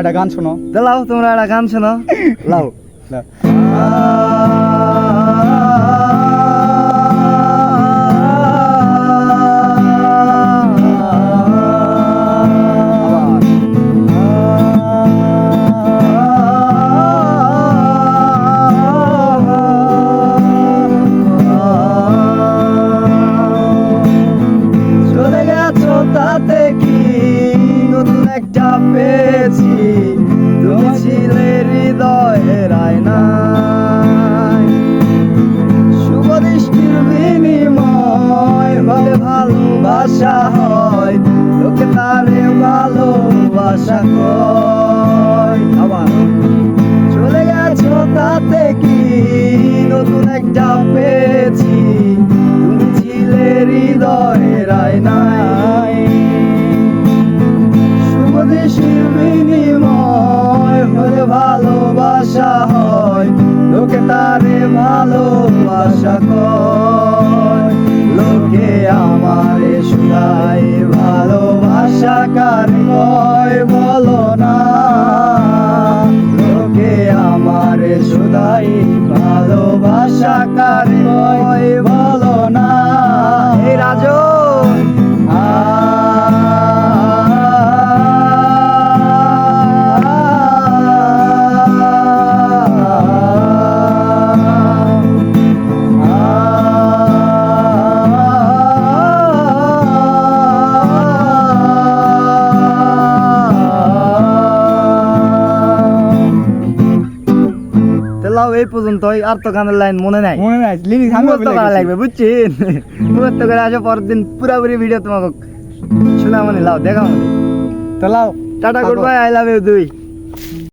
একটা গান শোনো। লাও তোমরা একটা গান শোনো। লাও। চলে গেছো তাতে কি? নতুন একটা পেয়েছি। তুমি ছিলে হৃদয়ের আয়নায়। শুভ দৃষ্টির বিনিময়, ভাবে ভালোবাসা হয়। লোকে তারে ভালোবাসা কয়। আবার চলে গেছো তাতে কি? নতুন একটা পেয়েছি। তুমি ছিলে হৃদয়ের আয়নায়। ভালোবাসা হয়, লোকে তারে ভালোবাসা কয়। লোকে আমারে শুধাই ভালোবাসা কার কয় বলো না। লোকে আমারে শুধাই ভালোবাসা কার লাও এই পর্যন্ত আর তো গানের লাইন মনে নাই। মনে নাই লিরিক্স আমি মুখস্থ করা লাগবে বুঝছেন মুখস্থ করে আসো পরের দিন পুরাপুরি ভিডিও তোমাকে শোনা মানে লাও দেখা মানে তো লাও। Tata good bye I love you দুই।